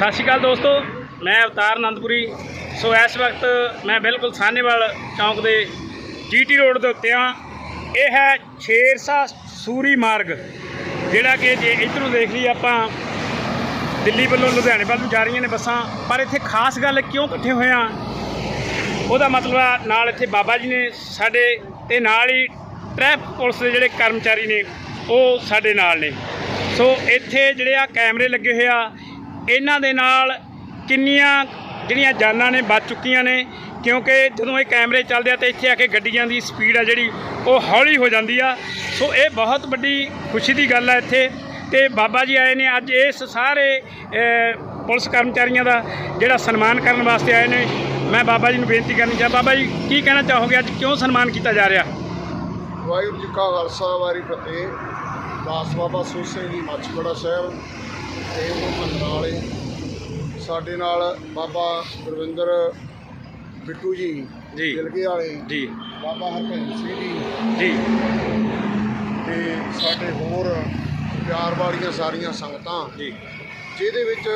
ਸਤਿ ਸ਼੍ਰੀ ਅਕਾਲ ਦੋਸਤੋ, ਮੈਂ ਅਵਤਾਰ ਆਨੰਦਪੁਰੀ ਸੋ ਇਸ ਵਕਤ ਮੈਂ ਬਿਲਕੁਲ ਸਾਹਨੇਵਾਲ ਚੌਂਕ ਦੇ ਜੀਟੀ ਰੋਡ ਦੇ ਉੱਤੇ ਆ ਇਹ ਹੈ ਛੇਰਸਾ ਸੂਰੀ ਮਾਰਗ, ਜਿਹੜਾ ਕਿ ਜੇ ਇੱਧਰੋਂ ਦੇਖ ਲਈ ਆਪਾਂ, ਦਿੱਲੀ ਵੱਲੋਂ ਲੁਧਿਆਣੇ ਵੱਲ ਨੂੰ ਜਾ ਰਹੀਆਂ ਨੇ ਬੱਸਾਂ, ਪਰ ਇੱਥੇ ਖਾਸ ਗੱਲ ਕਿਉਂ ਇਕੱਠੇ ਹੋਏ ਆ ਉਹਦਾ ਮਤਲਬ ਆ, ਨਾਲ ਇੱਥੇ ਬਾਬਾ ਜੀ ਨੇ ਸਾਡੇ ਤੇ ਨਾਲ ਹੀ ਟ੍ਰੈਫਿਕ ਪੁਲਿਸ ਦੇ ਜਿਹੜੇ ਕਰਮਚਾਰੀ ਨੇ, ਉਹ ਸਾਡੇ ਨਾਲ ਨੇ। ਸੋ ਇੱਥੇ ਜਿਹੜੇ ਆ ਕੈਮਰੇ ਲੱਗੇ ਹੋਏ ਆ ਇਹਨਾਂ ਦੇ ਨਾਲ ਕਿੰਨੀਆਂ ਜਿਹੜੀਆਂ ਜਾਨਾਂ ਨੇ ਬਚ ਚੁੱਕੀਆਂ ਨੇ, ਕਿਉਂਕਿ ਜਦੋਂ ਇਹ ਕੈਮਰੇ ਚੱਲਦੇ ਆ ਤੇ ਇੱਥੇ ਆ ਕੇ ਗੱਡੀਆਂ ਦੀ ਸਪੀਡ ਆ ਜਿਹੜੀ, ਉਹ ਹੌਲੀ ਹੋ ਜਾਂਦੀ ਆ। ਸੋ ਇਹ ਬਹੁਤ ਵੱਡੀ ਖੁਸ਼ੀ ਦੀ ਗੱਲ ਆ ਇੱਥੇ। ਤੇ ਬਾਬਾ ਜੀ ਆਏ ਨੇ, ਅੱਜ ਇਸ ਸਾਰੇ ਪੁਲਿਸ ਕਰਮਚਾਰੀਆਂ ਦਾ ਜਿਹੜਾ ਸਨਮਾਨ ਕਰਨ ਵਾਸਤੇ ਆਏ ਨੇ। ਮੈਂ ਬਾਬਾ ਜੀ ਨੂੰ ਬੇਨਤੀ ਕਰਨੀ ਚਾਹ ਬਾਬਾ ਜੀ, ਕੀ ਕਹਿਣਾ ਚਾਹੋਗੇ? ਅੱਜ ਕਿਉਂ ਸਨਮਾਨ ਕੀਤਾ ਜਾ ਰਿਹਾ? ਵਾਹਿਗੁਰੂ ਜੀ ਕਾ ਖਾਲਸਾ ਵਾਰੀ ਫਤਿਹ। ਦਾਸ ਬਾਬਾ ਸੂਰ ਜੀ ਮੱਛਗੜਾ ਸਾਹਿਬ। ਤੇ ਉਹ ਵਾਲੇ ਸਾਡੇ ਨਾਲ ਬਾਬਾ ਗੁਰਵਿੰਦਰ ਬਿੱਟੂ ਜੀ ਜੀ। ਗਿਲਗੇ ਵਾਲੇ ਜੀ। ਬਾਬਾ ਹਰਭਜਨ ਸਿੰਘ ਜੀ। ਜੀ। ਤੇ ਸਾਡੇ ਹੋਰ ਪਿਆਰ ਵਾਲੀਆਂ ਸਾਰੀਆਂ ਸੰਗਤਾਂ ਜੀ। ਜਿਹਦੇ ਵਿੱਚ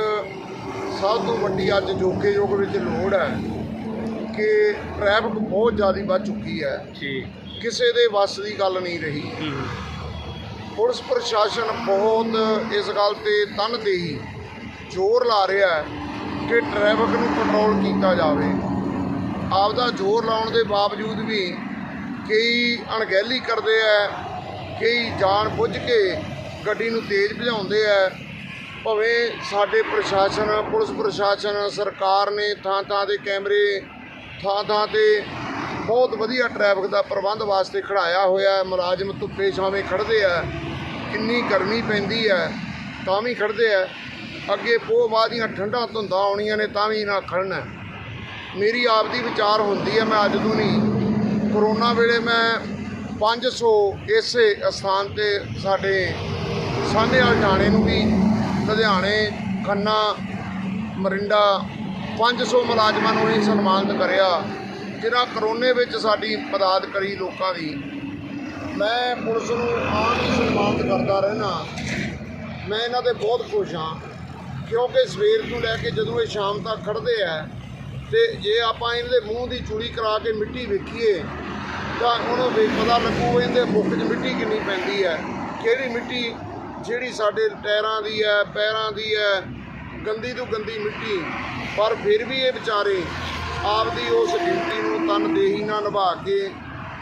ਸਭ ਤੋਂ ਵੱਡੀ ਅੱਜ ਜੋਗੇ ਯੁੱਗ ਵਿੱਚ ਲੋੜ ਹੈ ਕਿ ਟ੍ਰੈਫਿਕ ਬਹੁਤ ਜ਼ਿਆਦਾ ਵੱਧ ਚੁੱਕੀ ਹੈ। ਜੀ। ਕਿਸੇ ਦੇ ਵੱਸ ਦੀ ਗੱਲ ਨਹੀਂ ਰਹੀ। ਪੁਲਿਸ ਪ੍ਰਸ਼ਾਸਨ ਬਹੁਤ ਇਸ ਗੱਲ ਤੇ ਤਨਦੇਹੀ ਜ਼ੋਰ ਲਾ ਰਿਹਾ ਹੈ ਕਿ ਟ੍ਰੈਫਿਕ ਨੂੰ ਕੰਟਰੋਲ ਕੀਤਾ ਜਾਵੇ। ਆਪਦਾ ਜ਼ੋਰ ਲਾਉਣ ਦੇ ਬਾਵਜੂਦ ਵੀ ਕਈ ਅਣਗਹਿਲੀ ਕਰਦੇ ਆ, ਕਈ ਜਾਣ ਬੁੱਝ ਕੇ ਗੱਡੀ ਨੂੰ ਤੇਜ਼ ਭਜਾਉਂਦੇ ਆ। ਭਾਵੇਂ ਸਾਡੇ ਪ੍ਰਸ਼ਾਸਨ, ਪੁਲਿਸ ਪ੍ਰਸ਼ਾਸਨ, ਸਰਕਾਰ ਨੇ ਥਾਂ ਥਾਂ ਤੇ ਕੈਮਰੇ ਥਾਂ ਥਾਂ ਤੇ ਬਹੁਤ ਵਧੀਆ ਟ੍ਰੈਫਿਕ ਦਾ ਪ੍ਰਬੰਧ ਵਾਸਤੇ ਖੜਾਇਆ ਹੋਇਆ ਹੈ। ਮੁਲਾਜ਼ਮ ਧੁੱਪੇ ਛਾਵੇਂ ਖੜਦੇ ਆ। ਕਿੰਨੀ ਗਰਮੀ ਪੈਂਦੀ ਹੈ, ਤਾਂ ਵੀ ਖੜਦੇ ਆ। ਅੱਗੇ ਪੋਹ ਬਾਅਦ ਦੀਆਂ ਠੰਡਾਂ ਧੁੰਦਾਂ ਆਉਣੀਆਂ ਨੇ, ਤਾਂ ਵੀ ਨਾ ਖੜਨਾ ਮੇਰੀ ਆਪ ਦੀ ਵਿਚਾਰ ਹੁੰਦੀ ਹੈ, ਮੈਂ ਅੱਜ ਤੋਂ ਨਹੀਂ। ਕਰੋਨਾ ਵੇਲੇ ਮੈਂ 500 ਇਸੇ ਸਥਾਨ ਤੇ ਸਾਡੇ ਸਾਹਨੇਵਾਲ ਥਾਣੇ ਨੂੰ ਵੀ ਲੁਧਿਆਣੇ, ਖੰਨਾ, ਮਰਿੰਡਾ 500 ਮੁਲਾਜ਼ਮਾਂ ਨੂੰ ਹੀ ਸਨਮਾਨਿਤ ਕਰਿਆ। ਜਿਨ੍ਹਾਂ ਕਰੋਨੇ ਵਿੱਚ ਸਾਡੀ ਮਦਦ ਕਰੀ ਲੋਕਾਂ ਦੀ, ਮੈਂ ਪੁਲਿਸ ਨੂੰ ਆਮ ਹੀ ਸਨਮਾਨਿਤ ਕਰਦਾ ਰਹਿਣਾ ਮੈਂ ਇਹਨਾਂ ਤੇ ਬਹੁਤ ਖੁਸ਼ ਹਾਂ, ਕਿਉਂਕਿ ਸਵੇਰ ਤੋਂ ਲੈ ਕੇ ਜਦੋਂ ਇਹ ਸ਼ਾਮ ਤੱਕ ਖੜਦੇ ਆ ਤੇ ਜੇ ਆਪਾਂ ਇਹਨਾਂ ਦੇ ਮੂੰਹ ਦੀ ਚੂੜੀ ਕਰਾ ਕੇ ਮਿੱਟੀ ਵੇਖੀਏ, ਤਾਂ ਉਹਨੂੰ ਵੇਖ ਪਤਾ ਲੱਗੂ ਇਹਦੇ ਮੁੱਖ 'ਚ ਮਿੱਟੀ ਕਿੰਨੀ ਪੈਂਦੀ ਹੈ, ਕਿਹੜੀ ਮਿੱਟੀ ਜਿਹੜੀ ਸਾਡੇ ਟਾਇਰਾਂ ਦੀ ਹੈ, ਪੈਰਾਂ ਦੀ ਹੈ, ਗੰਦੀ ਤੋਂ ਗੰਦੀ ਮਿੱਟੀ, ਪਰ ਫਿਰ ਵੀ ਇਹ ਵਿਚਾਰੇ ਆਪਦੀ ਉਸ ਡਿਊਟੀ ਨੂੰ ਤਨਦੇਹੀ ਨਾਲ ਨਿਭਾ ਕੇ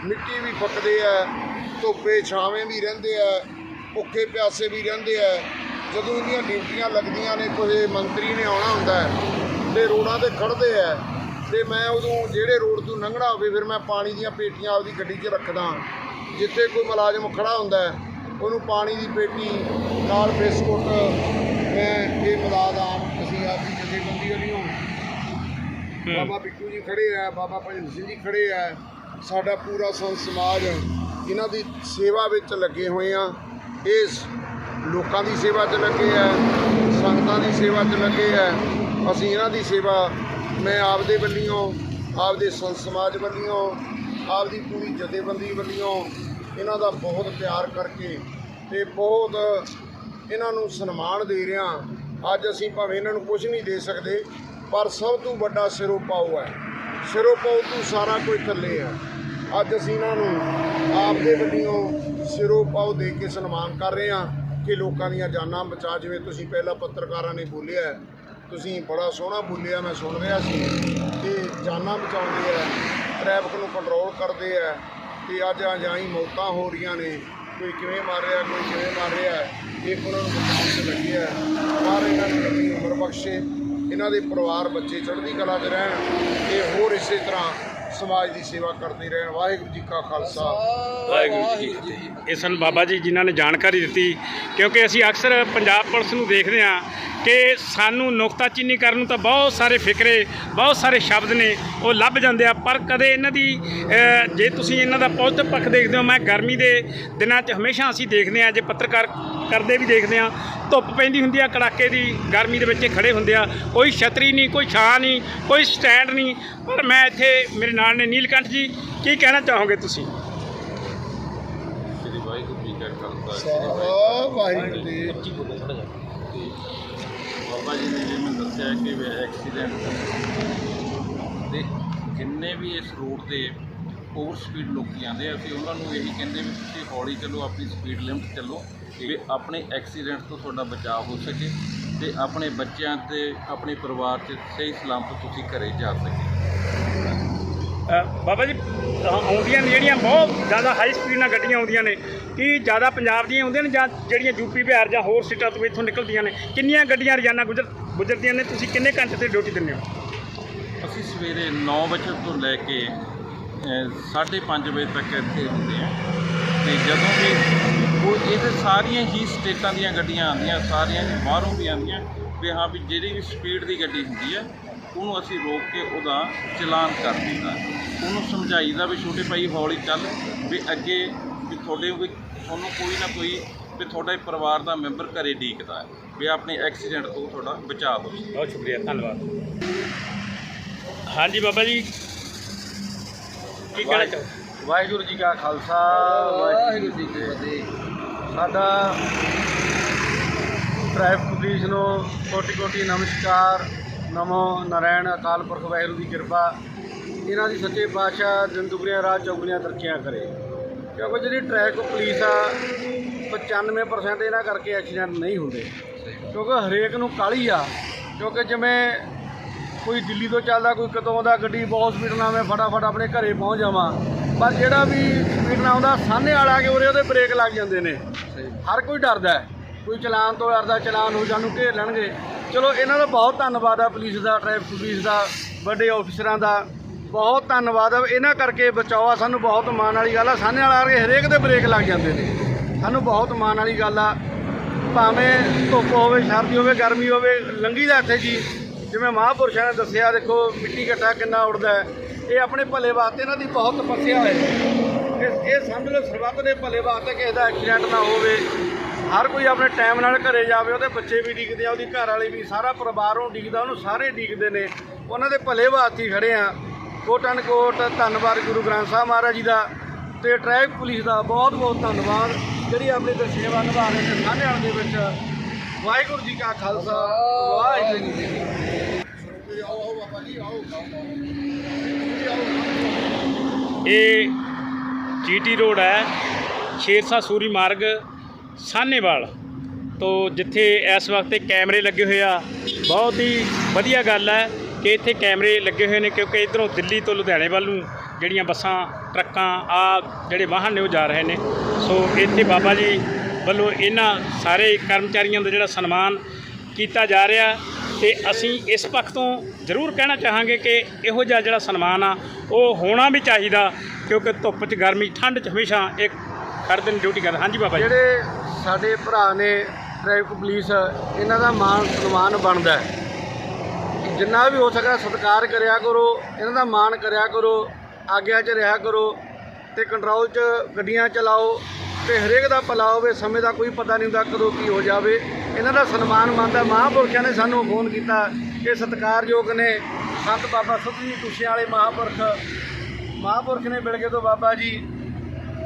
ਮਿੱਟੀ ਵੀ ਫੱਕਦੇ ਆ, ਧੁੱਪੇ ਛਾਵੇਂ ਵੀ ਰਹਿੰਦੇ ਆ, ਭੁੱਖੇ ਪਿਆਸੇ ਵੀ ਰਹਿੰਦੇ ਆ। ਜਦੋਂ ਇਹਦੀਆਂ ਡਿਊਟੀਆਂ ਲੱਗਦੀਆਂ ਨੇ, ਕੋਈ ਮੰਤਰੀ ਨੇ ਆਉਣਾ ਹੁੰਦਾ ਹੈ ਤੇ ਰੋਡਾਂ ਤੇ ਖੜਦੇ ਆ ਤੇ ਮੈਂ ਉਦੋਂ ਜਿਹੜੇ ਰੋਡ ਤੋਂ ਲੰਘਣਾ ਹੋਵੇ, ਫਿਰ ਮੈਂ ਪਾਣੀ ਦੀਆਂ ਪੇਟੀਆਂ ਆਪਦੀ ਗੱਡੀ 'ਚ ਰੱਖਦਾ। ਜਿੱਥੇ ਕੋਈ ਮੁਲਾਜ਼ਮ ਖੜਾ ਹੁੰਦਾ ਉਹਨੂੰ ਪਾਣੀ ਦੀ ਪੇਟੀ ਨਾਲ ਬਿਸਕੁਟ ਮੈਂ ਇਹ ਮਦਦ ਆਮ ਅਸੀਂ ਆਪਦੀ ਜਥੇਬੰਦੀ ਵੱਲੋਂ ਬਾਬਾ ਬਿੱਟੂ ਜੀ ਖੜੇ ਆ, ਬਾਬਾ ਭਜਨ ਸਿੰਘ ਜੀ ਖੜੇ ਆ। ਸਾਡਾ ਪੂਰਾ ਸੰਤ ਸਮਾਜ, ਇਹਨਾਂ ਦੀ ਸੇਵਾ ਵਿੱਚ ਲੱਗੇ ਹੋਏ ਆ। ਇਸ ਲੋਕਾਂ ਦੀ ਸੇਵਾ 'ਚ ਲੱਗੇ ਆ, ਸੰਗਤਾਂ ਦੀ ਸੇਵਾ 'ਚ ਲੱਗੇ ਆ। ਅਸੀਂ ਇਹਨਾਂ ਦੀ ਸੇਵਾ, ਮੈਂ ਆਪਦੇ ਵੱਲੋਂ, ਆਪਦੇ ਸੰਤ ਸਮਾਜ ਵੱਲੋਂ, ਆਪਦੀ ਪੂਰੀ ਜਥੇਬੰਦੀ ਵੱਲੋਂ ਇਹਨਾਂ ਦਾ ਬਹੁਤ ਪਿਆਰ ਕਰਕੇ ਤੇ ਬਹੁਤ ਇਹਨਾਂ ਨੂੰ ਸਨਮਾਨ ਦੇ ਰਿਹਾ। ਅੱਜ ਅਸੀਂ ਭਾਵੇਂ ਇਹਨਾਂ ਨੂੰ ਕੁਝ ਨਹੀਂ ਦੇ ਸਕਦੇ ਪਰ ਸਭ ਤੋਂ ਵੱਡਾ ਸਿਰੋਂ ਪਾਉ ਹੈ। ਸਿਰੋਂ ਪਾਉ ਤੋਂ ਸਾਰਾ ਕੁਝ ਥੱਲੇ ਹੈ। ਅੱਜ ਅਸੀਂ ਇਹਨਾਂ ਨੂੰ ਆਪਦੇ ਵੱਲੋਂ ਸਿਰੋਂ ਪਾਉ ਦੇ ਕੇ ਸਨਮਾਨ ਕਰ ਰਹੇ ਹਾਂ ਕਿ ਲੋਕਾਂ ਦੀਆਂ ਜਾਨਾਂ ਬਚਾ ਜਿਵੇਂ। ਤੁਸੀਂ ਪਹਿਲਾਂ ਪੱਤਰਕਾਰਾਂ ਨੇ ਬੋਲਿਆ ਹੈ, ਤੁਸੀਂ ਬੜਾ ਸੋਹਣਾ ਬੋਲਿਆ ਮੈਂ ਸੁਣ ਰਿਹਾ ਸੀ ਕਿ ਜਾਨਾਂ ਬਚਾਉਂਦੇ ਆ ਟ੍ਰੈਫਿਕ ਨੂੰ ਕੰਟਰੋਲ ਕਰਦੇ ਆ ਤੇ ਅੱਜ ਅਜਾਈ ਮੌਤਾਂ ਹੋ ਰਹੀਆਂ ਨੇ। ਕੋਈ ਕਿਵੇਂ ਮਾਰ ਰਿਹਾ ਕੋਈ ਕਿਵੇਂ ਮਾਰ ਰਿਹਾ ਇਹ ਉਹਨਾਂ ਨੂੰ ਬਚਾਉਣ 'ਚ ਲੱਗੇ ਆ ਪਰ ਇਹਨਾਂ ਨੂੰ ਲੰਮੀ ਉਮਰ ਬਖਸ਼ੇ। ਇਹਨਾਂ ਦੇ ਪਰਿਵਾਰ ਬੱਚੇ ਚੜ੍ਹਦੀ ਕਲਾ 'ਚ ਰਹਿਣ ਤੇ ਹੋਰ ਇਸੇ ਤਰ੍ਹਾਂ ਸਮਾਜ ਦੀ ਸੇਵਾ ਕਰਦੇ ਰਹਿਣ। ਵਾਹਿਗੁਰੂ ਜੀ ਕਾ ਖਾਲਸਾ। ਵਾਹਿਗੁਰੂ ਜੀ ਕੀ ਫਤਿਹ। ਇਹ ਸਨ ਬਾਬਾ ਜੀ ਜਿਨ੍ਹਾਂ ਨੇ ਜਾਣਕਾਰੀ ਦਿੱਤੀ ਕਿਉਂਕਿ ਅਸੀਂ ਅਕਸਰ ਪੰਜਾਬ ਪੁਲਿਸ ਨੂੰ ਦੇਖਦੇ ਹਾਂ ਕਿ ਸਾਨੂੰ ਨੁਕਤਾਚੀਨੀ ਕਰਨ ਨੂੰ ਤਾਂ ਬਹੁਤ ਸਾਰੇ ਫਿਕਰੇ ਬਹੁਤ ਸਾਰੇ ਸ਼ਬਦ ਨੇ ਉਹ ਲੱਭ ਜਾਂਦੇ ਆ ਪਰ ਕਦੇ ਇਹਨਾਂ ਦੀ ਜੇ ਤੁਸੀਂ ਇਹਨਾਂ ਦਾ ਪੋਜ਼ਿਟਿਵ ਪੱਖ ਦੇਖਦੇ ਹੋ ਮੈਂ ਗਰਮੀ ਦੇ ਦਿਨਾਂ 'ਚ ਹਮੇਸ਼ਾ ਅਸੀਂ ਦੇਖਦੇ ਹਾਂ ਜੇ ਪੱਤਰਕਾਰ ਕਰਦੇ ਵੀ ਦੇਖਦੇ ਹਾਂ ਧੁੱਪ ਪੈਂਦੀ ਹੁੰਦੀ ਆ ਕੜਾਕੇ ਦੀ ਗਰਮੀ ਦੇ ਵਿੱਚ ਖੜੇ ਹੁੰਦੇ ਆ ਕੋਈ ਛਤਰੀ ਨਹੀਂ ਕੋਈ ਛਾਂ ਨਹੀਂ ਕੋਈ ਸਟੈਂਡ ਨਹੀਂ ਪਰ ਮੈਂ ਇੱਥੇ ਮੇਰੇ ਨਾਲ ਨੇ ਨੀਲਕੰਠ ਜੀ ਕੀ ਕਹਿਣਾ ਚਾਹੋਗੇ ਤੁਸੀਂ? ਸ੍ਰੀ ਵਾਹਿਗੁਰੂ ਜੀ ਕਾ ਖਾਲਸਾ ਸ੍ਰੀ ਸਾ ਵਾਹਿਗੁਰੂ ਜੀ ਵਾਹਿਗੁਰੂ ਜੀ ਕੀ ਫਤਿਹ। ਤੇ ਬਾਬਾ ਜੀ ਜਿਵੇਂ ਮੈਂ ਦੱਸਿਆ ਕਿ ਵੀ ਐਕਸੀਡੈਂਟ ਤੇ ਜਿੰਨੇ ਵੀ ਇਸ ਰੋਡ ਤੇ ਓਵਰ ਸਪੀਡ ਲੋਕੀ ਆਉਂਦੇ ਆ ਅਸੀਂ ਉਹਨਾਂ ਨੂੰ ਇਹੀ ਕਹਿੰਦੇ ਵੀ ਤੁਸੀਂ ਹੌਲੀ ਚੱਲੋ ਆਪਣੀ ਸਪੀਡ ਲਿਮਟ ਚੱਲੋ ਵੀ ਆਪਣੇ ਐਕਸੀਡੈਂਟ ਤੋਂ ਤੁਹਾਡਾ ਬਚਾਅ ਹੋ ਸਕੇ ਤੇ ਆਪਣੇ ਬੱਚਿਆਂ ਤੇ ਆਪਣੇ ਪਰਿਵਾਰ 'ਚ ਸਹੀ ਸਲਾਮਤ ਤੁਸੀਂ ਘਰੇ ਜਾ ਸਕੇ। ਬਾਬਾ ਜੀ ਆਉਂਦੀਆਂ ਨੇ ਜਿਹੜੀਆਂ ਬਹੁਤ ਜ਼ਿਆਦਾ ਹਾਈ ਸਪੀਡ ਨਾਲ ਗੱਡੀਆਂ ਆਉਂਦੀਆਂ ਨੇ, ਕੀ ਜ਼ਿਆਦਾ ਪੰਜਾਬ ਦੀਆਂ ਆਉਂਦੀਆਂ ਨੇ ਜਾਂ ਜਿਹੜੀਆਂ ਯੂਪੀ ਬਿਹਾਰ ਜਾਂ ਹੋਰ ਸਟੇਟਾਂ ਤੋਂ ਇੱਥੋਂ ਨਿਕਲਦੀਆਂ ਨੇ, ਕਿੰਨੀਆਂ ਗੱਡੀਆਂ ਰੋਜ਼ਾਨਾ ਗੁਜ਼ਰ, ਗੁਜ਼ਰਦੀਆਂ ਨੇ, ਤੁਸੀਂ ਕਿੰਨੇ ਘੰਟੇ ਤੇ ਡਿਊਟੀ ਦਿੰਦੇ ਹੋ? ਅਸੀਂ ਸਵੇਰੇ 9 ਵਜੇ ਤੋਂ ਲੈ ਕੇ 5:30 ਵਜੇ ਤੱਕ ਇੱਥੇ ਹੁੰਦੇ ਆ ਤੇ ਜਦੋਂ ਵੀ ਉਹ ਇਹ ਸਾਰੀਆਂ ਹੀ ਸਟੇਟਾਂ ਦੀਆਂ ਗੱਡੀਆਂ ਆਉਂਦੀਆਂ, ਸਾਰੀਆਂ ਹੀ ਬਾਹਰੋਂ ਵੀ ਆਉਂਦੀਆਂ, ਵੀ ਹਾਂ ਵੀ ਜਿਹੜੀ ਵੀ ਸਪੀਡ ਦੀ ਗੱਡੀ ਹੁੰਦੀ ਹੈ ਉਹਨੂੰ ਅਸੀਂ ਰੋਕ ਕੇ ਉਹਦਾ ਚਲਾਨ ਕਰ ਦਿੰਦਾ ਉਹਨੂੰ ਸਮਝਾਈਦਾ ਵੀ ਛੋਟੇ ਭਾਈ ਹੌਲੀ ਚੱਲ ਵੀ ਅੱਗੇ ਵੀ ਤੁਹਾਡੇ ਵੀ ਤੁਹਾਨੂੰ ਕੋਈ ਨਾ ਕੋਈ ਵੀ ਤੁਹਾਡੇ ਪਰਿਵਾਰ ਦਾ ਮੈਂਬਰ ਘਰੇ ਡੀਕਦਾ ਹੈ ਵੀ ਆਪਣੇ ਐਕਸੀਡੈਂਟ ਤੋਂ ਤੁਹਾਡਾ ਬਚਾਅ ਹੋ ਬਹੁਤ ਸ਼ੁਕਰੀਆ ਧੰਨਵਾਦ। ਹਾਂਜੀ ਬਾਬਾ ਜੀ ਕੀ ਕਹਿਣਾ ਚਾਹੋ ਵਾਹਿਗੁਰੂ ਜੀ ਕਾ ਖਾਲਸਾ ਵਾਹਿਗੁਰੂ ਜੀ ਕੀ ਫਤਿਹ। ਸਾਡਾ ਟ੍ਰੈਫਿਕ ਪੁਲਿਸ ਨੂੰ ਕੋਟੀ ਕੋਟੀ ਨਮਸਕਾਰ। ਨਮੋ ਨਾਰਾਇਣ ਅਕਾਲ ਪੁਰਖ ਵਾਹਿਗੁਰੂ ਦੀ ਕਿਰਪਾ। ਇਹਨਾਂ ਦੀ ਸੱਚੇ ਪਾਤਸ਼ਾਹ ਦਿਨ ਦੁਗਣੀਆਂ ਰਾਤ ਚੌਗਣੀਆਂ ਤਰੱਕੀਆਂ ਕਰੇ। ਕਿਉਂਕਿ ਜਿਹੜੀ ਟ੍ਰੈਫਿਕ ਪੁਲਿਸ ਆ 95% ਇਹਨਾਂ ਕਰਕੇ ਐਕਸੀਡੈਂਟ ਨਹੀਂ ਹੁੰਦੇ। ਕਿਉਂਕਿ ਹਰੇਕ ਨੂੰ ਕਾਲੀ ਆ। ਕਿਉਂਕਿ ਜਿਵੇਂ ਕੋਈ ਦਿੱਲੀ ਤੋਂ ਚੱਲਦਾ ਕੋਈ ਕਿਤੋਂ ਦਾ ਗੱਡੀ ਬਹੁਤ ਸਪੀਡ ਨਾਲ ਮੈਂ ਫਟਾਫਟ ਆਪਣੇ ਘਰੇ ਪਹੁੰਚ ਜਾਵਾਂ। ਪਰ ਜਿਹੜਾ ਵੀ ਸਪੀਡ ਨਾਲ ਆਉਂਦਾ ਸਾਹਨੇ ਵਾਲਾ ਕੇ ਉਰੇ ਉਹਦੇ ਬ੍ਰੇਕ ਲੱਗ ਜਾਂਦੇ ਨੇ। ਹਰ ਕੋਈ ਡਰਦਾ। ਕੋਈ ਚਲਾਨ ਤੋਂ ਡਰਦਾ ਚਲਾਨ ਹੋ ਸਾਨੂੰ ਘੇਰ ਲੈਣਗੇ। ਚਲੋ, ਇਹਨਾਂ ਦਾ ਬਹੁਤ ਧੰਨਵਾਦ ਆ, ਪੁਲਿਸ ਦਾ, ਟ੍ਰੈਫਿਕ ਪੁਲਿਸ ਦਾ, ਵੱਡੇ ਆਫੀਸਰਾਂ ਦਾ। ਬਹੁਤ ਧੰਨਵਾਦ ਆ। ਇਹਨਾਂ ਕਰਕੇ ਬਚਾਓ ਸਾਨੂੰ ਬਹੁਤ ਮਾਣ ਵਾਲੀ ਗੱਲ ਆ। ਸਾਹਨੇ ਵਾਲਾ ਆ ਕੇ ਹਰੇਕ ਦੇ ਬ੍ਰੇਕ ਲੱਗ ਜਾਂਦੇ ਨੇ। ਸਾਨੂੰ ਬਹੁਤ ਮਾਣ ਵਾਲੀ ਗੱਲ ਆ। ਭਾਵੇਂ ਧੁੱਪ ਹੋਵੇ, ਸਰਦੀ ਹੋਵੇ, ਗਰਮੀ ਹੋਵੇ ਲੰਗੀ ਦਾ ਇੱਥੇ ਜੀ। ਜਿਵੇਂ ਮਹਾਂਪੁਰਸ਼ਾਂ ਨੇ ਦੱਸਿਆ, ਦੇਖੋ, ਮਿੱਟੀ ਘਟਾ ਕਿੰਨਾ ਉੜਦਾ ਇਹ ਆਪਣੇ ਭਲੇ ਵਾਸਤੇ ਇਹਨਾਂ ਦੀ ਬਹੁਤ ਤਪੱਸਿਆ ਹੈ। ਇਹ ਇਹ ਸਮਝ ਲਓ, ਸਰਬੱਤ ਦੇ ਭਲੇ ਵਾਸਤੇ ਕਿਸੇ ਦਾ ਐਕਸੀਡੈਂਟ ਨਾ ਹੋਵੇ। ਹਰ ਕੋਈ ਆਪਣੇ ਟਾਈਮ ਨਾਲ ਘਰੇ ਜਾਵੇ, ਉਹਦੇ ਬੱਚੇ ਵੀ ਡਿੱਗਦੇ ਆ, ਉਹਦੀ ਘਰ ਵਾਲੀ ਵੀ, ਸਾਰਾ ਪਰਿਵਾਰ ਉਹ ਡਿੱਗਦਾ, ਉਹਨੂੰ ਸਾਰੇ ਡਿੱਗਦੇ ਨੇ। ਉਹਨਾਂ ਦੇ ਭਲੇ ਵਾਸਤੇ ਹੀ ਖੜੇ ਆ। ਕੋਟ ਐਂਡ ਕੋਟ ਧੰਨਵਾਦ ਗੁਰੂ ਗ੍ਰੰਥ ਸਾਹਿਬ ਮਹਾਰਾਜ ਜੀ ਦਾ ਤੇ ਟ੍ਰੈਫਿਕ ਪੁਲਿਸ ਦਾ ਬਹੁਤ ਬਹੁਤ ਧੰਨਵਾਦ। ਜਿਹੜੀ ਆਪਣੀ ਤੇ ਸੇਵਾ ਨਿਭਾ ਰਹੇ ਨੇ ਸਾਹਨੇ ਵਾਲੇ ਦੇ ਵਿੱਚ। ਵਾਹਿਗੁਰੂ ਜੀ ਕਾ ਖਾਲਸਾ, ਵਾਹਿਗੁਰੂ ਜੀ ਕੀ ਫਤਿਹ। ਇਹ ਜੀਟੀ ਰੋਡ ਹੈ ਸ਼ੇਰਸ਼ਾਹ ਸੂਰੀ ਮਾਰਗ। ਸਾਹਨੇਵਾਲ ਤੋਂ ਜਿੱਥੇ ਇਸ ਵਕਤ ਕੈਮਰੇ ਲੱਗੇ ਹੋਏ ਆ, ਬਹੁਤ ਹੀ ਵਧੀਆ ਗੱਲ ਹੈ ਕਿ ਇੱਥੇ ਕੈਮਰੇ ਲੱਗੇ ਹੋਏ ਨੇ ਕਿਉਂਕਿ ਇਧਰੋਂ ਦਿੱਲੀ ਤੋਂ ਲੁਧਿਆਣੇ ਵੱਲ ਨੂੰ ਜਿਹੜੀਆਂ ਬੱਸਾਂ, ਟਰੱਕਾਂ, ਆ ਜਿਹੜੇ ਵਾਹਨ ਨੇ ਉਹ ਜਾ ਰਹੇ ਨੇ। ਸੋ ਇੱਥੇ ਬਾਬਾ ਜੀ ਵੱਲੋਂ ਇਹਨਾਂ ਸਾਰੇ ਕਰਮਚਾਰੀਆਂ ਦਾ ਜਿਹੜਾ ਸਨਮਾਨ ਕੀਤਾ ਜਾ ਰਿਹਾ ਤੇ ਅਸੀਂ ਇਸ ਪੱਖ ਤੋਂ ਜ਼ਰੂਰ ਕਹਿਣਾ ਚਾਹਾਂਗੇ ਕਿ ਇਹੋ ਜਿਹਾ ਜਿਹੜਾ ਸਨਮਾਨ ਆ, ਉਹ ਹੋਣਾ ਵੀ ਚਾਹੀਦਾ ਕਿਉਂਕਿ ਧੁੱਪ 'ਚ ਗਰਮੀ, ਠੰਡ 'ਚ ਹਮੇਸ਼ਾ ਇੱਕ ਖੜ ਦਿਨ ਡਿਊਟੀ ਕਰਦੇ। ਹਾਂਜੀ ਬਾਬਾ ਜੀ। ਜਿਹੜੇ ਸਾਡੇ ਭਰਾ ਨੇ ਟ੍ਰੈਫਿਕ ਪੁਲਿਸ, ਇਹਨਾਂ ਦਾ ਮਾਣ ਸਨਮਾਨ ਬਣਦਾ ਹੈ। ਜਿੰਨਾ ਵੀ ਹੋ ਸਕਦਾ ਸਤਿਕਾਰ ਕਰਿਆ ਕਰੋ, ਇਹਨਾਂ ਦਾ ਮਾਣ ਕਰਿਆ ਕਰੋ, ਆਗਿਆ 'ਚ ਰਿਹਾ ਕਰੋ ਤੇ ਕੰਟਰੋਲ 'ਚ ਗੱਡੀਆਂ ਚਲਾਓ ਤੇ ਹਰੇਕ ਦਾ ਭਲਾ ਹੋਵੇ, ਸਮੇਂ ਦਾ ਕੋਈ ਪਤਾ ਨਹੀਂ ਹੁੰਦਾ ਕਦੋਂ ਕੀ ਹੋ ਜਾਵੇ। ਇਹਨਾਂ ਦਾ ਸਨਮਾਨ ਮੰਨਦਾ ਮਹਾਂਪੁਰਖਾਂ ਨੇ ਸਾਨੂੰ ਫੋਨ ਕੀਤਾ ਕਿ ਸਤਿਕਾਰਯੋਗ ਨੇ ਸੰਤ ਬਾਬਾ ਸਤਿ ਤੁਸ਼ਿਆਂ ਵਾਲੇ ਮਹਾਂਪੁਰਖ। ਮਹਾਂਪੁਰਖ ਨੇ ਮਿਲ ਕੇ ਤੋਂ ਬਾਬਾ ਜੀ।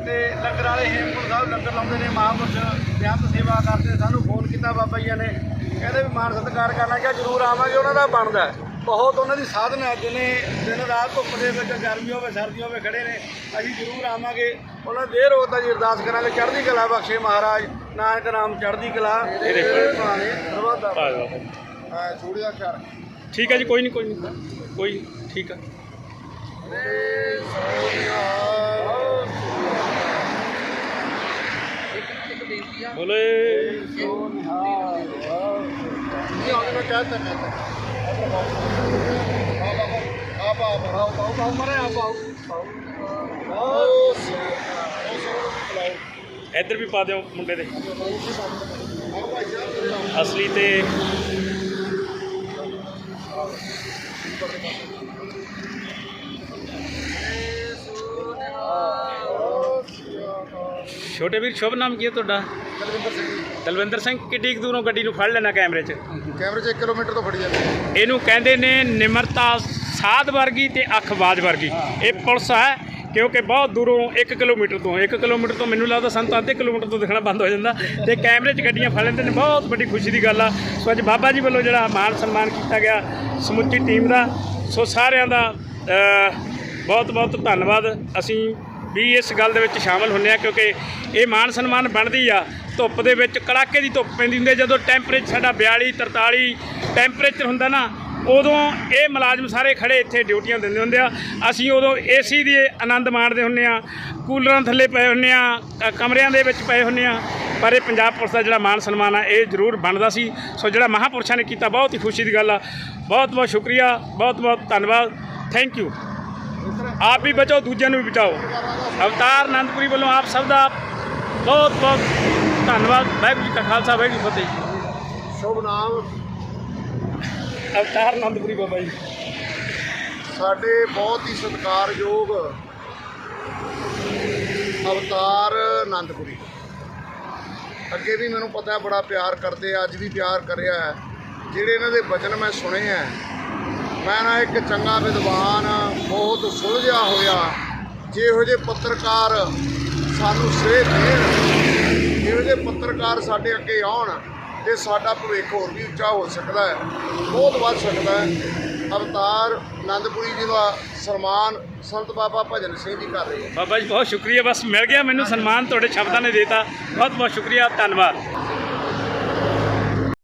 ਤੇ ਲੰਗਰ ਵਾਲੇ ਹੇਮਕੁੰਟ ਸਾਹਿਬ ਲੰਗਰ ਲਾਉਂਦੇ ਨੇ ਮਹਾਂਪੁਰਸ਼ ਬਿਆੰਤ ਸੇਵਾ ਕਰਦੇ ਸਾਨੂੰ ਫੋਨ ਕੀਤਾ ਬਾਬਾ ਜੀ ਨੇ। ਕਹਿੰਦੇ ਵੀ ਮਾਨ ਸਤਿਕਾਰ ਕਰਨਾ ਕਿਹਾ ਜ਼ਰੂਰ ਆਵਾਂਗੇ ਉਹਨਾਂ ਦਾ ਬਣਦਾ ਹੈ। ਬਹੁਤ ਉਹਨਾਂ ਦੀ ਸਾਧਨ ਹੈ ਜਿਹਨੇ ਦਿਨ ਰਾਤ ਧੁੱਪ ਦੇ ਵਿੱਚ ਗਰਮੀ ਹੋਵੇ ਸਰਦੀ ਹੋਵੇ ਖੜੇ ਨੇ ਅਸੀਂ ਜ਼ਰੂਰ ਆਵਾਂਗੇ। ਉਹਨਾਂ ਦੇ ਰੋਗਤਾ ਜੀ ਅਰਦਾਸ ਕਰਾਂਗੇ ਚੜ੍ਹਦੀ ਕਲਾ ਬਖਸ਼ੇ ਮਹਾਰਾਜ ਨਾਨਕ ਨਾਮ ਚੜ੍ਹਦੀ ਕਲਾ। ਤੇਰੇ। ਭਾਣੇ ਸਰਬੱਤ ਦਾ ਵਾਹ, ਵਾਹ। ਹਾਂ ਛੋੜੀ ਦਾ ਖਿਆਲ ਠੀਕ ਹੈ ਜੀ ਕੋਈ ਨਹੀਂ ਕੋਈ ਨਹੀਂ। ਕੋਈ ਠੀਕ ਆ ਬੋਲੇ। ਕਹਿਤਾ ਆਪ ਆਪ ਮਰੇ ਇੱਧਰ ਵੀ ਪਾ ਦਿਓ ਮੁੰਡੇ ਦੇ। ਅਸਲੀ ਤੇ ਛੋਟੇ ਵੀਰ ਸ਼ੁਭ ਨਾਮ ਕੀ ਹੈ ਤੁਹਾਡਾ? ਦਲਵਿੰਦਰ ਸਿੰਘ ਦਲਵਿੰਦਰ ਸਿੰਘ ਕਿੱਡੀ ਕੁ ਦੂਰੋਂ ਗੱਡੀ ਨੂੰ ਫੜ ਲੈਣਾ ਕੈਮਰੇ 'ਚ? ਕੈਮਰੇ 'ਚ 1 ਕਿਲੋਮੀਟਰ ਤੋਂ ਫੜੀ ਜਾਂਦੇ ਇਹਨੂੰ ਕਹਿੰਦੇ ਨੇ ਨਿਮਰਤਾ ਸਾਧ ਵਰਗੀ ਤੇ ਅੱਖ ਬਾਜ ਵਰਗੀ। ਇਹ ਪੁਲਿਸ ਹੈ ਕਿਉਂਕਿ ਬਹੁਤ ਦੂਰੋਂ 1 ਕਿਲੋਮੀਟਰ ਤੋਂ 1 ਕਿਲੋਮੀਟਰ ਤੋਂ ਮੈਨੂੰ ਲੱਗਦਾ ਸਾਨੂੰ ਤਾਂ ਅੱਧੇ ਕਿਲੋਮੀਟਰ ਤੋਂ ਦਿਖਣਾ ਬੰਦ ਹੋ ਜਾਂਦਾ। ਤੇ ਕੈਮਰੇ 'ਚ ਗੱਡੀਆਂ ਫੜ ਲੈਂਦੇ ਨੇ ਬਹੁਤ ਵੱਡੀ ਖੁਸ਼ੀ ਦੀ ਗੱਲ ਆ। ਸੋ ਅੱਜ ਬਾਬਾ ਜੀ ਵੱਲੋਂ ਜਿਹੜਾ ਮਾਣ ਸਨਮਾਨ ਕੀਤਾ ਗਿਆ ਸਮੁੱਚੀ ਟੀਮ ਦਾ ਸੋ ਸਾਰਿਆਂ ਦਾ ਬਹੁਤ ਬਹੁਤ ਧੰਨਵਾਦ। ਅਸੀਂ ਵੀ ਇਸ ਗੱਲ ਦੇ ਵਿੱਚ ਸ਼ਾਮਲ ਹੁੰਨੇ ਆ ਕਿਉਂਕਿ ਇਹ ਮਾਣ ਸਨਮਾਨ ਬਣਦੀ ਆ, ਧੁੱਪ ਦੇ ਵਿੱਚ ਕੜਾਕੇ ਦੀ ਧੁੱਪ ਪੈਂਦੀ ਹੁੰਦੀ ਹੈ ਜਦੋਂ ਟੈਂਪਰੇਚਰ ਸਾਡਾ 42 43 ਟੈਂਪਰੇਚਰ ਹੁੰਦਾ ਨਾ, ਉਦੋਂ ਇਹ ਮੁਲਾਜ਼ਮ ਸਾਰੇ ਖੜੇ ਇੱਥੇ ਡਿਊਟੀਆਂ ਦਿੰਦੇ ਹੁੰਦੇ ਆ। ਅਸੀਂ ਉਦੋਂ ਏਸੀ ਦੀ ਆਨੰਦ ਮਾਣਦੇ ਹੁੰਨੇ ਆ ਕੂਲਰਾਂ ਥੱਲੇ ਪਏ ਹੁੰਨੇ ਆ ਕਮਰਿਆਂ ਦੇ ਵਿੱਚ ਪਏ ਹੁੰਨੇ ਆ ਪਰ ਇਹ ਪੰਜਾਬ ਪੁਲਿਸ ਦਾ ਜਿਹੜਾ ਮਾਣ ਸਨਮਾਨ ਆ, ਇਹ ਜ਼ਰੂਰ ਬਣਦਾ ਸੀ। ਸੋ ਜਿਹੜਾ ਮਹਾਪੁਰਸ਼ਾਂ ਨੇ ਕੀਤਾ, ਬਹੁਤ ਹੀ ਖੁਸ਼ੀ ਦੀ ਗੱਲ ਆ। ਬਹੁਤ ਬਹੁਤ ਸ਼ੁਕਰੀਆ ਬਹੁਤ ਬਹੁਤ ਧੰਨਵਾਦ। ਥੈਂਕ ਯੂ ਆਪ ਵੀ ਬਚੋ ਦੂਜਿਆਂ ਨੂੰ ਵੀ ਬਚਾਓ। ਅਵਤਾਰ ਆਨੰਦਪੁਰੀ ਵੱਲੋਂ ਆਪ ਸਭ ਦਾ ਬਹੁਤ ਬਹੁਤ ਧੰਨਵਾਦ। ਵਾਹਿਗੁਰੂ ਜੀ ਕਾ ਖਾਲਸਾ ਵਾਹਿਗੁਰੂ ਜੀ ਫਤਿਹ ਸ਼ੁਭ ਨਾਮ। ਅਵਤਾਰ ਆਨੰਦਪੁਰੀ ਬਾਬਾ ਜੀ। ਸਾਡੇ ਬਹੁਤ ਹੀ ਸਤਿਕਾਰਯੋਗ ਅਵਤਾਰ ਆਨੰਦਪੁਰੀ ਅੱਗੇ ਵੀ ਮੈਨੂੰ ਪਤਾ ਹੈ ਬੜਾ ਪਿਆਰ ਕਰਦੇ ਆ ਅੱਜ ਵੀ ਪਿਆਰ ਕਰਿਆ ਹੈ। ਜਿਹੜੇ ਇਹਨਾਂ ਦੇ ਬਚਨ ਮੈਂ ਸੁਣੇ ਆ ਮੈਂ ਨਾ ਇੱਕ ਚੰਗਾ ਵਿਦਵਾਨ, ਬਹੁਤ ਸੁਲਝਿਆ ਹੋਇਆ। ਜਿਹੋ ਜਿਹੇ ਪੱਤਰਕਾਰ ਸਾਨੂੰ ਸੇਧ ਦੇਣ ਜਿਹੋ ਜਿਹੇ ਪੱਤਰਕਾਰ ਸਾਡੇ ਅੱਗੇ ਆਉਣ, ਤੇ ਸਾਡਾ ਭਵਿੱਖ ਹੋਰ ਵੀ ਉੱਚਾ ਹੋ ਸਕਦਾ ਹੈ। ਬਹੁਤ ਵੱਧ ਸਕਦਾ ਹੈ। ਅਵਤਾਰ ਆਨੰਦਪੁਰੀ ਜੀ ਦਾ ਸਨਮਾਨ ਸੰਤ ਬਾਬਾ ਭਜਨ ਸਿੰਘ ਜੀ ਕਰ ਰਹੇ ਹੈ ਬਾਬਾ ਜੀ, ਬਹੁਤ ਸ਼ੁਕਰੀਆ। ਬਸ ਮਿਲ ਗਿਆ ਮੈਨੂੰ ਸਨਮਾਨ, ਤੁਹਾਡੇ ਸ਼ਬਦਾਂ ਨੇ ਦੇਤਾ। ਬਹੁਤ ਬਹੁਤ ਸ਼ੁਕਰੀਆ, ਧੰਨਵਾਦ।